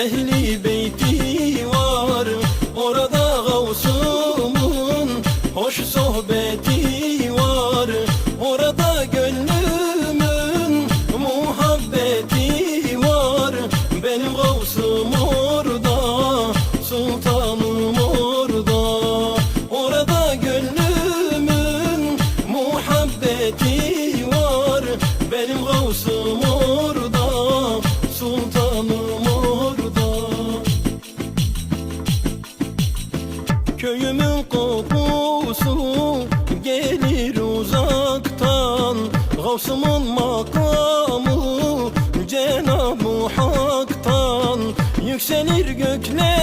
ehli beyti var Orada Gavsumun hoş sohbeti var. Orada gönlümün muhabbeti var. Benim Gavsum orada, sultanım orada. Orada gönlümün muhabbeti var. Benim Gavsum orada Köyümün kokusu gelir uzaktan. Gavsımın makamı Cenab-ı Hak'tan. Yükselir göklere